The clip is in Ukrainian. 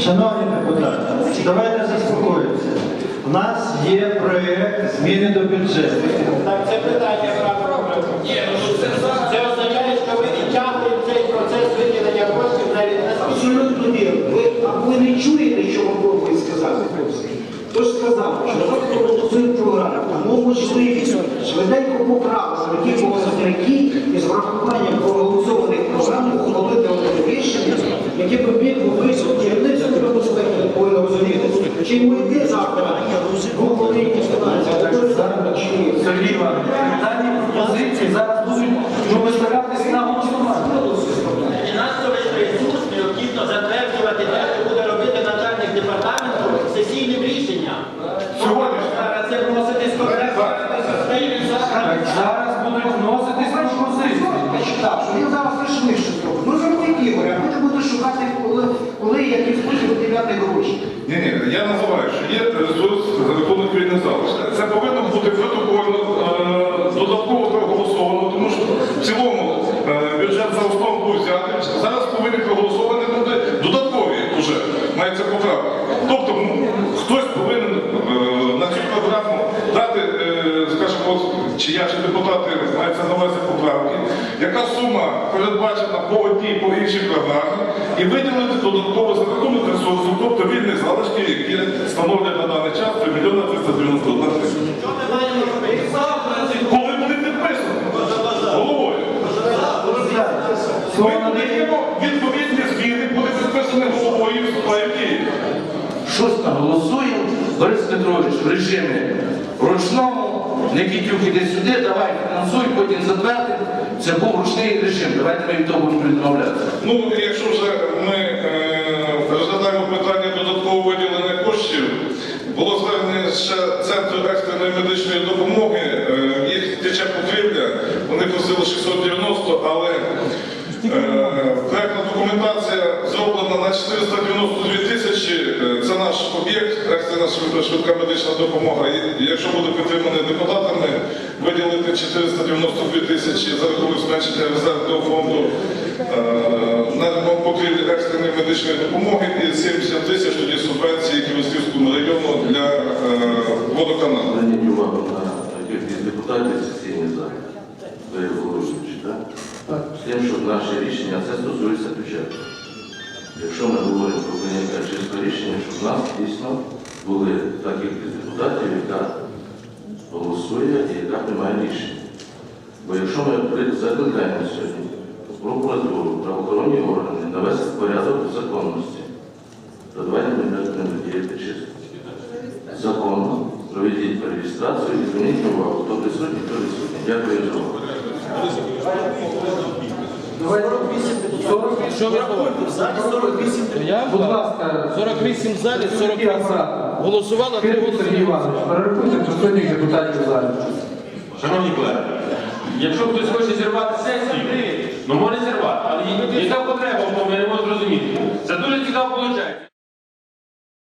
Шановні депутати, давайте заспокоїмося. У нас є проєкт зміни до бюджету. Так, це питання Ні, ну це, означає, що ви відтягуєте цей процес виділення коштів навіть на Абсолютно вірно. Ви, а ви не чуєте, що вам пробує сказати? Хто ж сказав, тому можливість швиденько поправити ті показники і з врахуванням проголосованих програм ухвалити рішення, яке би могли керівництво безпеки повинно розуміти. Чи йде завтра головний інстанція, а чи? Сергій Іванович, дані пропозиції зараз будуть ну, виставлятися на голосування. фінансовий ресурс необхідно затверджувати те, що буде робити начальник департаменту сесійним рішенням. Сьогодні ж. Зараз це просити з Так, зараз будуть вноситись пропозиції. Так, що він зараз лише нижче зробить. Ну зробить ігоря, а потім буде шукати, коли, коли який спосіб виділяти гроші. Ні, ні, я називаю, що є ресурс за рахунок вільних залишків. Це повинно бути протокольно е, додатково проголосовано, тому що в цілому е, бюджет за основу був взятий. Зараз повинні проголосовані бути додаткові вже мається поправки. Тобто хтось повинен е, на цю програму дати, скажімо, чи я, чи депутати мається на увазі поправки, яка сума передбачена по одній, по іншій програмі, і виділити додатково за рахунок ресурсу, тобто вільних залишків, які становлять на даний час 3 мільйони 391 тисяча. Коли буде підписано? Головою, ми надаємо відповідні зміни, буде підписані головою вступає в дію. Щось там голосуємо, Борис Петрович в режимі ручному, не кітюк іди сюди, давай фінансуй, потім затвердимо. Це був ручний режим, давайте ми від того будемо відмовлятися. Ну, якщо вже ми е, розглядаємо питання додаткового виділення коштів, було звернення ще Центру екстреної медичної допомоги, е, їх тече потрібня, вони просили 690, але е, проектна документація зроблена на 492 тисячі, Е, це наш об'єкт, екстрена швидка- медична допомога. І якщо буде підтриманий депутатами, виділити 492 тисячі за рахунок зменшення резервного фонду е, на ремонт покрівлі екстреної медичної допомоги і 70 тисяч тоді субвенції Київському району для е, водоканалу. Зверніть увагу на кількість депутатів в сесійній залі. Ви головуючі, так? З тим, щоб наше рішення, це стосується бюджету. Якщо ми говоримо про в нас дійсно були та кількість депутатів, яка голосує і яка приймає рішення. Бо якщо ми закликаємо сьогодні прокуратуру, правоохоронні органи навести порядок в законності, то давайте ми будемо діяти чисто. Законно проведіть реєстрацію і зверніть увагу, хто присутній, хто відсутній. Дякую за увагу. Що ви говорите? Я Будь ласка, 48 в залі, 48 голосувало, три Сергій голоси. Іванович, перерахуйте присутніх депутатів в залі. Шановні колеги, якщо хтось хоче зірвати сесію, ну може зірвати, але яка потреба в тому, я не можу зрозуміти. Це дуже цікаво виходить.